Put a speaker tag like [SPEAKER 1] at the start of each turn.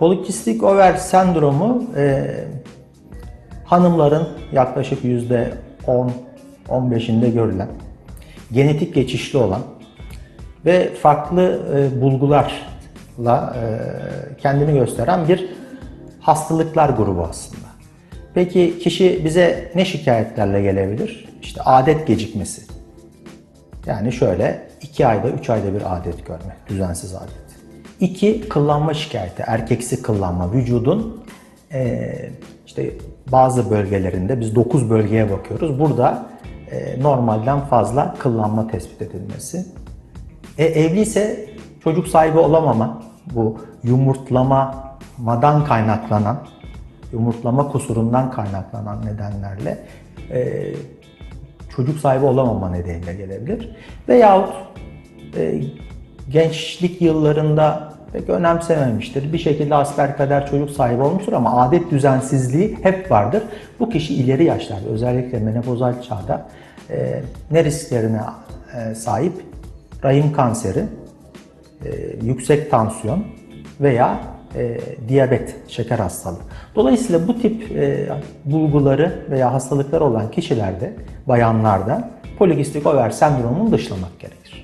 [SPEAKER 1] Polikistik over sendromu e, hanımların yaklaşık yüzde 10-15'inde görülen, genetik geçişli olan ve farklı e, bulgularla e, kendini gösteren bir hastalıklar grubu aslında. Peki kişi bize ne şikayetlerle gelebilir? İşte adet gecikmesi. Yani şöyle 2 ayda 3 ayda bir adet görme, düzensiz adet. 2 kıllanma şikayeti, erkeksi kıllanma. Vücudun eee, işte bazı bölgelerinde biz 9 bölgeye bakıyoruz. Burada eee, normalden fazla kıllanma tespit edilmesi. E, evliyse çocuk sahibi olamama, bu yumurtlamadan kaynaklanan, yumurtlama kusurundan kaynaklanan nedenlerle e, çocuk sahibi olamama nedeniyle gelebilir. Veyahut e, gençlik yıllarında pek önemsememiştir. Bir şekilde asperkader çocuk sahibi olmuştur ama adet düzensizliği hep vardır. Bu kişi ileri yaşlarda özellikle menopozal çağda e, ne risklerine e, sahip? Rahim kanseri, e, yüksek tansiyon veya e, diyabet, şeker hastalığı. Dolayısıyla bu tip e, bulguları veya hastalıkları olan kişilerde, bayanlarda polikistik over sendromunu dışlamak gerekir.